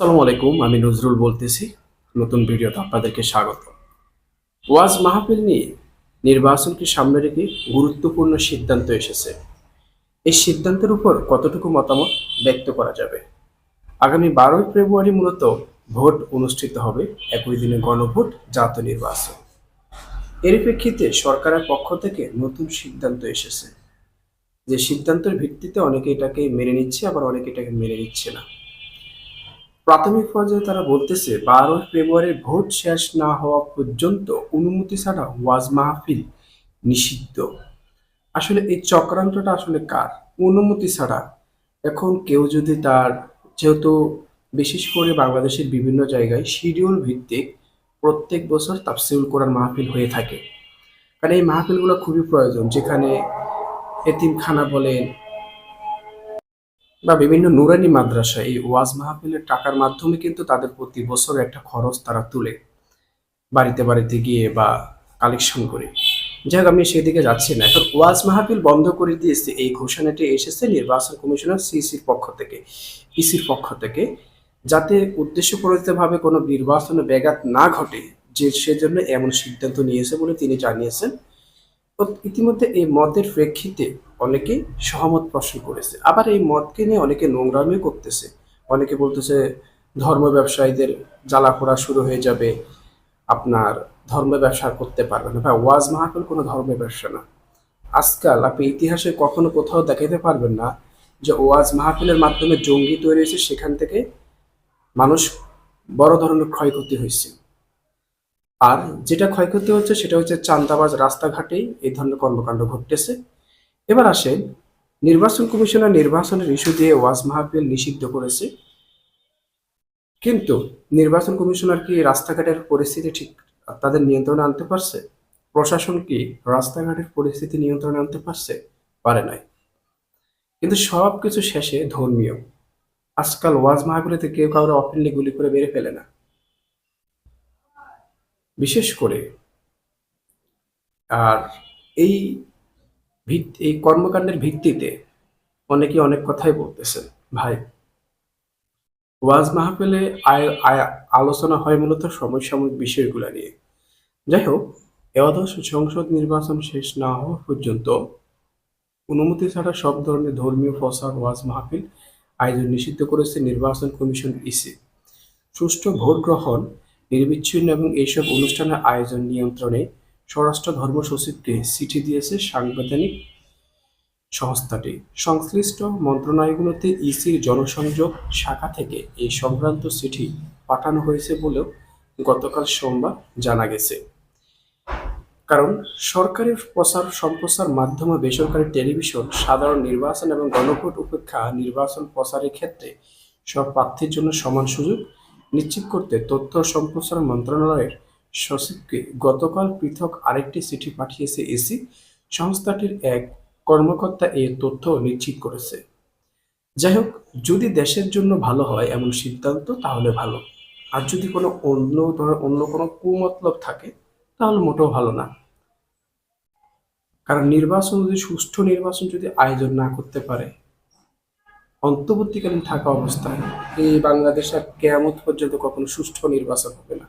আসসালামু আলাইকুম, আমি নজরুল বলতেছি। নতুন ভিডিওতে আপনাদেরকে স্বাগত। ওয়াজ মাহফিল নিয়ে নির্বাচনকে সামনে রেখে গুরুত্বপূর্ণ সিদ্ধান্ত এসেছে। এই সিদ্ধান্তের উপর কতটুকু মতামত ব্যক্ত করা যাবে? আগামী বারোই ফেব্রুয়ারি মূলত ভোট অনুষ্ঠিত হবে, একই দিনে গণভোট, জাতীয় নির্বাচন। এর প্রেক্ষিতে সরকারের পক্ষ থেকে নতুন সিদ্ধান্ত এসেছে। যে সিদ্ধান্তের ভিত্তিতে অনেকে এটাকে মেনে নিচ্ছে, আবার অনেকে এটাকে মেনে নিচ্ছে না। প্রাথমিক পর্যায়ে তারা বলতেছে বারোই ফেব্রুয়ারির ভোট শেষ না হওয়া পর্যন্ত অনুমতি ছাড়া ওয়াজ মাহফিল নিষিদ্ধ। আসলে এই চক্রান্তটা আসলে কার? অনুমতি ছাড়া। এখন কেউ যদি তার, যেহেতু বিশেষ করে বাংলাদেশের বিভিন্ন জায়গায় শিডিউল ভিত্তিক প্রত্যেক বছর তাফসিউল কোরআন মাহফিল হয়ে থাকে। কারণ এই মাহফিলগুলো খুবই প্রয়োজন। যেখানে এতিমখানা বলেন বা বিভিন্ন নুরানি মাদ্রাসা এই ওয়াজ মাহফিলের টাকার মাধ্যমে কিন্তু তাদের প্রতি বছর একটা খরচ তারা তুলে বাড়িতে বাড়িতে গিয়ে বা কালেকশন করে। যাই আমি সেদিকে যাচ্ছি না। এখন ওয়াজ মাহফিল বন্ধ করে দিয়েছে, এই ঘোষণাটি এসেছে নির্বাচন কমিশনার সিসির পক্ষ থেকে, ইসির পক্ষ থেকে। যাতে উদ্দেশ্যপ্রণোদিতভাবে কোনো নির্বাচনে ব্যাঘাত না ঘটে, যে সেজন্য এমন সিদ্ধান্ত নিয়েছে বলে তিনি জানিয়েছেন। ইতিমধ্যে এই মতের প্রেক্ষিতে অনেকে সহমত পোষণ করেছে। আবার এই মতকে নিয়ে অনেকে নোংরামিও করতেছে। অনেকে বলতেছে, ধর্ম ব্যবসায়ীদের জ্বালা জ্বালাপোড়া শুরু হয়ে যাবে, আপনার ধর্ম ব্যবসা করতে পারবে না। ভাই, ওয়াজ মাহফিল কোনো ধর্ম ব্যবসা না। আজকাল আপনি ইতিহাসে কখনো কোথাও দেখাতে পারবেন না যে ওয়াজ মাহফিলের মাধ্যমে জঙ্গি তৈরি হয়েছে, সেখান থেকে মানুষ বড় ধরনের ক্ষয়ক্ষতি হয়েছে। আর যেটা ক্ষয়ক্ষতি হচ্ছে সেটা হচ্ছে চান্দাবাজ রাস্তাঘাটেই এই ধরনের কর্মকাণ্ড ঘটতেছে। এবার আসে নির্বাচন কমিশনার নির্বাচনের ইস্যু দিয়ে ওয়াজ মাহফিল নিষিদ্ধ করেছে। কিন্তু নির্বাচন কমিশনার কি রাস্তাঘাটের পরিস্থিতি ঠিক তাদের নিয়ন্ত্রণে আনতে পারছে? প্রশাসন কি রাস্তাঘাটের পরিস্থিতি নিয়ন্ত্রণে আনতে পারছে? পারে নাই। কিন্তু সব কিছু শেষে ধর্মীয়। আজকাল ওয়াজ মাহফিলেতে কেউ কাউরে অপেনলি গুলি করে মেরে ফেলে না। বিশেষ করে আর এই এই কর্মকাণ্ডের ভিত্তিতে অনেকে অনেক কথাই বলতেছে ভাই, ওয়াজ মাহফিলে আলোচনা হয় মূলত সমসাময়িক বিষয়গুলো নিয়ে। যাই হোক, একাদশ সংসদ নির্বাচন শেষ না হওয়া পর্যন্ত অনুমতি ছাড়া সব ধরনের ধর্মীয় প্রচার, ওয়াজ মাহফিল আয়োজন নিষিদ্ধ করেছে নির্বাচন কমিশন ইসি। সুষ্ঠু ভোট গ্রহণ নির্বিচ্ছিন্ন এবং এইসব অনুষ্ঠানের আয়োজন নিয়ন্ত্রণে স্বরাষ্ট্র ধর্ম সচিবকে চিঠি দিয়েছে সাংবিধানিক সংস্থাটি। সংশ্লিষ্ট মন্ত্রণালয়গুলোতে ইসির জনসংযোগ শাখা থেকে এই সংক্রান্ত চিঠি পাঠানো হয়েছে বলেও গতকাল সোমবার জানা গেছে। কারণ সরকারের প্রচার সম্প্রচার মাধ্যমে বেসরকারি টেলিভিশন, সাধারণ নির্বাচন এবং গণভোট উপেক্ষা নির্বাচন প্রচারের ক্ষেত্রে সব প্রার্থীর জন্য সমান সুযোগ নিশ্চিত করতে তথ্য ও সম্প্রচার মন্ত্রণালয়ের সচিবকে গতকাল পৃথক আরেকটি চিঠি পাঠিয়েছে এসি। সংস্থাটির এক কর্মকর্তা এই তথ্য নিশ্চিত করেছে। যাই হোক, যদি দেশের জন্য ভালো হয় এমন সিদ্ধান্ত, তাহলে ভালো। আর যদি কোনো অন্য ধর অন্য কোনো কুমতলব থাকে, তাহলে মোটেও ভালো না। কারণ নির্বাচন যদি, সুষ্ঠু নির্বাচন যদি আয়োজন না করতে পারে অন্তর্বর্তীকালীন থাকা অবস্থায় এই বাংলাদেশ আর কেয়ামত পর্যন্ত কখনো সুষ্ঠু নির্বাচন হবে না।